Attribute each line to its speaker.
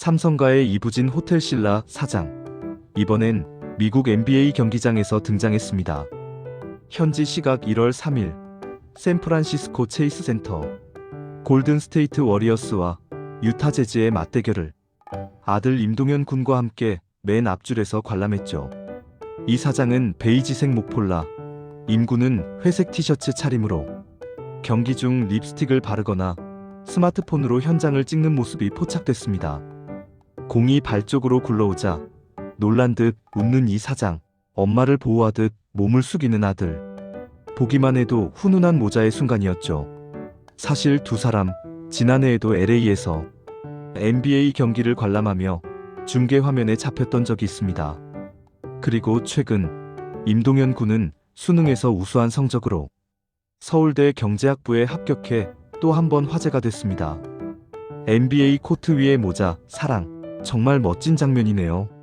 Speaker 1: 삼성과의 이부진 호텔 신라 사장. 이번엔 미국 NBA 경기장에서 등장했습니다. 현지 시각 1월 3일 샌프란시스코 체이스 센터 골든 스테이트 워리어스와 유타 재즈의 맞대결을 아들 임동현 군과 함께 맨 앞줄에서 관람했죠. 이 사장은 베이지색 목폴라, 임군은 회색 티셔츠 차림으로 경기 중 립스틱을 바르거나 스마트폰으로 현장을 찍는 모습이 포착됐습니다. 공이 발 쪽으로 굴러오자 놀란 듯 웃는 이 사장, 엄마를 보호하듯 몸을 숙이는 아들. 보기만 해도 훈훈한 모자의 순간이었죠. 사실 두 사람 지난해에도 LA에서 NBA 경기를 관람하며 중계 화면에 잡혔던 적이 있습니다. 그리고 최근 임동현 군은 수능에서 우수한 성적으로 서울대 경제학부에 합격해 또 한 번 화제가 됐습니다. NBA 코트 위의 모자, 사랑. 정말 멋진 장면이네요.